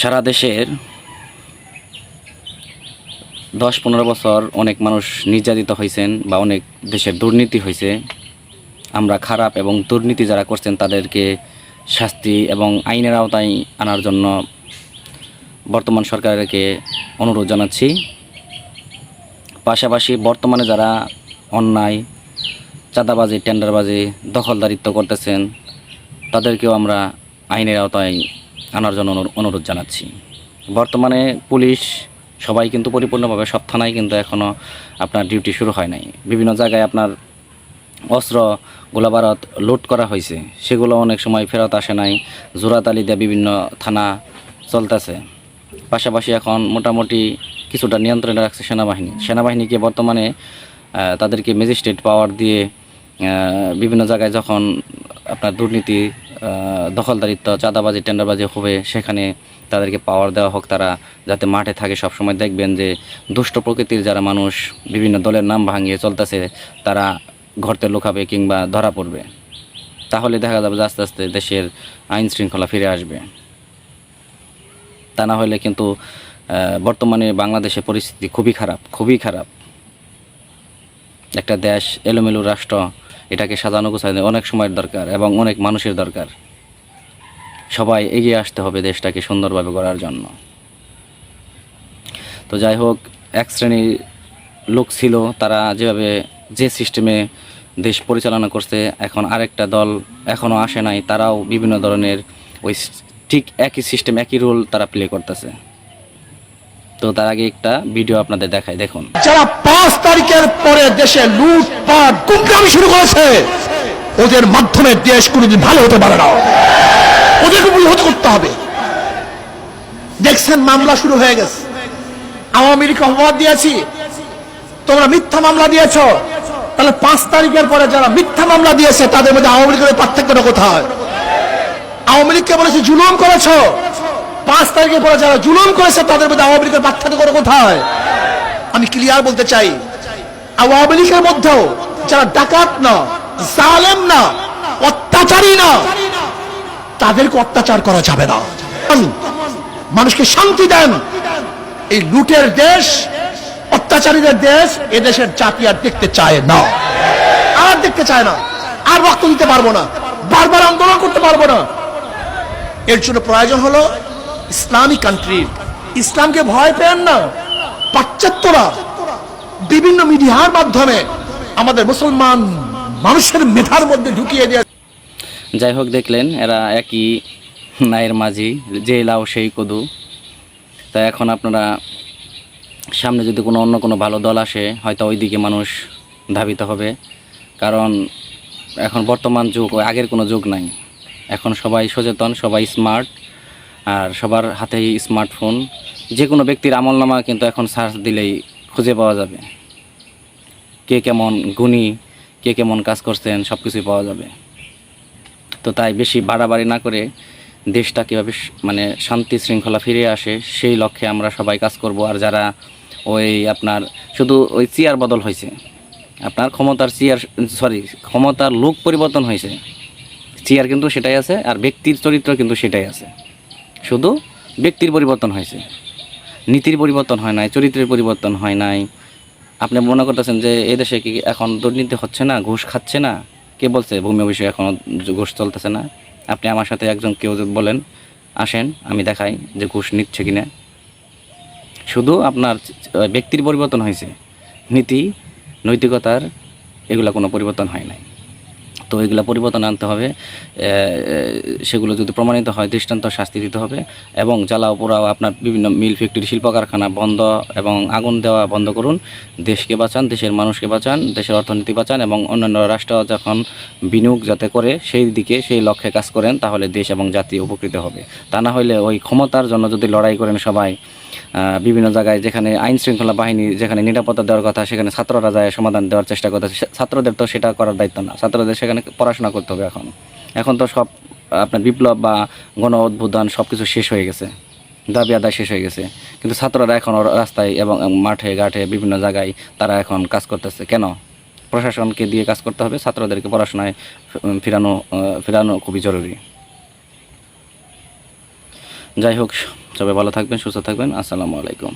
সারা দেশের দশ পনেরো বছর অনেক মানুষ নির্যাতিত হয়েছেন বা অনেক দেশের দুর্নীতি হয়েছে আমরা খারাপ এবং দুর্নীতি যারা করছেন তাদেরকে শাস্তি এবং আইনের আওতায় আনার জন্য বর্তমান সরকারকে অনুরোধ জানাচ্ছি। পাশাপাশি বর্তমানে যারা অন্যায়, চাঁদাবাজি, টেন্ডারবাজি, দখলদারিত্ব করতেছেন, তাদেরকেও আমরা আইনের আওতায় আনার জন্য অনুরোধ জানাচ্ছি। বর্তমানে পুলিশ সবাই কিন্তু পরিপূর্ণভাবে সব থানায় কিন্তু এখনও আপনার ডিউটি শুরু হয় নাই। বিভিন্ন জায়গায় আপনার অস্ত্র গোলাবারত লুট করা হয়েছে। সেগুলো অনেক সময় ফেরত আসে নাই। জোরাতালি দিয়ে বিভিন্ন থানা চলতেছে। পাশাপাশি এখন মোটামুটি কিছুটা নিয়ন্ত্রণে রাখছে সেনাবাহিনী। সেনাবাহিনীকে বর্তমানে তাদেরকে ম্যাজিস্ট্রেট পাওয়ার দিয়ে বিভিন্ন জায়গায় যখন আপনার দুর্নীতি দখলদারিত্ব, চাঁদাবাজি, টেন্ডারবাজি হবে। সেখানে তাদেরকে পাওয়ার দেওয়া হোক তারা, যাতে মাঠে থাকে। সবসময় দেখবেন যে দুষ্ট প্রকৃতির যারা মানুষ, বিভিন্ন দলের নাম ভাঙিয়ে চলতেছে, তারা ঘরতে লুকাবে কিংবা ধরা পড়বে। তাহলে দেখা যাবে আস্তে আস্তে দেশের আইন শৃঙ্খলা ফিরে আসবে। তা না হলে কিন্তু বর্তমানে বাংলাদেশের পরিস্থিতি খুবই খারাপ খুবই খারাপ। একটা দেশ, এলোমেলো রাষ্ট্র এটাকে সাজানো গোছানো অনেক সময়ের দরকার এবং অনেক মানুষের দরকার। সবাই এগিয়ে আসতে হবে দেশটাকে সুন্দরভাবে গড়ার জন্য। তো যাই হোক, এক শ্রেণির লোক ছিল, তারা যেভাবে যে সিস্টেমে দেশ পরিচালনা করছে, এখন আরেকটা দল এখনও আসে নাই, তারাও বিভিন্ন ধরনের ওই ঠিক একই সিস্টেম, একই রোল তারা প্লে করতেছে। তো তার আগে একটা ভিডিও আপনাদের দেখায় দেখুন। যারা পাঁচ তারিখের পরে দেশে লুটপাট কুমকামি শুরু করেছে, ওদের মাধ্যমে দেশ কোনোদিন ভালো হতে পারে না। ওদেরকে প্রতিহত করতে হবে। দেখছেন, মামলা শুরু হয়ে গেছে। আওয়ামী লীগ অপবাদ দিয়েছি। তোমরা মিথ্যা মামলা দিয়েছ। তাহলে পাঁচ তারিখের পরে যারা মিথ্যা মামলা দিয়েছে, তাদের মধ্যে আওয়ামী লীগের পার্থক্যটা কোথায়? আওয়ামী লীগকে বলেছে, জুলুম করেছ। পাঁচ তারিখের পরে যারা জুলুম করেছে, তাদের মধ্যে আওয়ামী লীগের পার্থক্য করে কোথায়? আমি ক্লিয়ার বলতে চাই, আওয়ামী লীগের মধ্যেও যারা ডাকাত না, জালেম না, অত্যাচারী না, তাদেরকে অত্যাচার করা যাবে না। মানুষকে শান্তি দেন। এই লুটের দেশ, অত্যাচারীদের দেশ এ দেশের জাতি আর দেখতে চায় না। আর দেখতে চায় না। আর রক্ত দিতে পারব না। বারবার আন্দোলন করতে পারব না। এর জন্য প্রয়োজন হলো ইসলামিক কান্ট্রি ইসলামকে ভয় পেন না। পাশ্চাত্যরা বিভিন্ন মিডিয়ার মাধ্যমে আমাদের মুসলমান মানুষের মেধার মধ্যে ঢুকিয়ে দিয়ে যাই হোক, দেখলেন এরা একই নায়ের মাঝি যে লাও সেই কদু। তা এখন আপনারা সামনে যদি কোনো অন্য কোনো ভালো দল আসে, হয়তো ওই দিকে মানুষ ধাবিত হবে। কারণ এখন বর্তমান যুগ, আগের কোনো যুগ নাই। এখন সবাই সচেতন, সবাই স্মার্ট আর সবার হাতেই স্মার্টফোন যে কোনো ব্যক্তির আমলনামা কিন্তু এখন সার্চ দিলেই খুঁজে পাওয়া যাবে। কে কেমন গুণী, কে কেমন কাজ করছেন সব কিছুই পাওয়া যাবে। তো তাই বেশি বাড়াবাড়ি না করে দেশটা কীভাবে মানে শান্তি শৃঙ্খলা ফিরে আসে, সেই লক্ষ্যে আমরা সবাই কাজ করব। আর যারা ওই আপনার শুধু ওই চেয়ার বদল হয়েছে, আপনার ক্ষমতার চেয়ার সরি ক্ষমতার লোক পরিবর্তন হয়েছে, চেয়ার কিন্তু সেটাই আছে আর ব্যক্তির চরিত্র কিন্তু সেটাই আছে। শুধু ব্যক্তির পরিবর্তন হয়েছে। নীতির পরিবর্তন হয় নাই, চরিত্রের পরিবর্তন হয় নাই। আপনি মনে করতেছেন যে এদেশে কি এখন দুর্নীতি হচ্ছে না, ঘুষ খাচ্ছে না? কে বলছে ভূমি অফিসে এখনও ঘুষ চলতেছে না? আপনি আমার সাথে একজন কেউ বলেন, আসেন, আমি দেখাই যে ঘুষ নিচ্ছে কি না শুধু আপনার ব্যক্তির পরিবর্তন হয়েছে। নীতি, নৈতিকতার, এগুলো কোনো পরিবর্তন হয় নাই। তো এগুলো পরিবর্তন আনতে হবে। সেগুলো যদি প্রমাণিত হয়, দৃষ্টান্ত শাস্তি দিতে হবে এবং জ্বালাও পোড়াও আপনার বিভিন্ন মিল ফ্যাক্টরি শিল্প কারখানা বন্ধ এবং আগুন দেওয়া বন্ধ করুন। দেশকে বাঁচান, দেশের মানুষকে বাঁচান, দেশের অর্থনীতি বাঁচান এবং অন্যান্য রাষ্ট্র যখন বিনিয়োগ যাতে করে সেই দিকে সেই লক্ষ্যে কাজ করেন, তাহলে দেশ এবং জাতি উপকৃত হবে। তা না হলে ওই ক্ষমতার জন্য যদি লড়াই করেন সবাই বিভিন্ন জায়গায় যেখানে আইন শৃঙ্খলা বাহিনী, যেখানে নিরাপত্তা দেওয়ার কথা, সেখানে ছাত্ররা যায় সমাধান দেওয়ার চেষ্টা করতেছে ছাত্রদের তো সেটা করার দায়িত্ব না। ছাত্রদের সেখানে পড়াশোনা করতে হবে এখন। এখন তো সব, আপনার বিপ্লব বা গণ উদ্বোধন সব কিছু শেষ হয়ে গেছে। দাবি আদায় শেষ হয়ে গেছে। কিন্তু ছাত্ররা এখন রাস্তায় এবং মাঠে, ঘাটে, বিভিন্ন জায়গায় তারা এখন কাজ করতেছে। কেন? প্রশাসনকে দিয়ে কাজ করতে হবে, ছাত্রদেরকে পড়াশোনায় ফিরানো ফিরানো খুবই জরুরি। যাই হোক, সবাই ভালো থাকবেন, সুস্থ থাকবেন। আসসালামু আলাইকুম।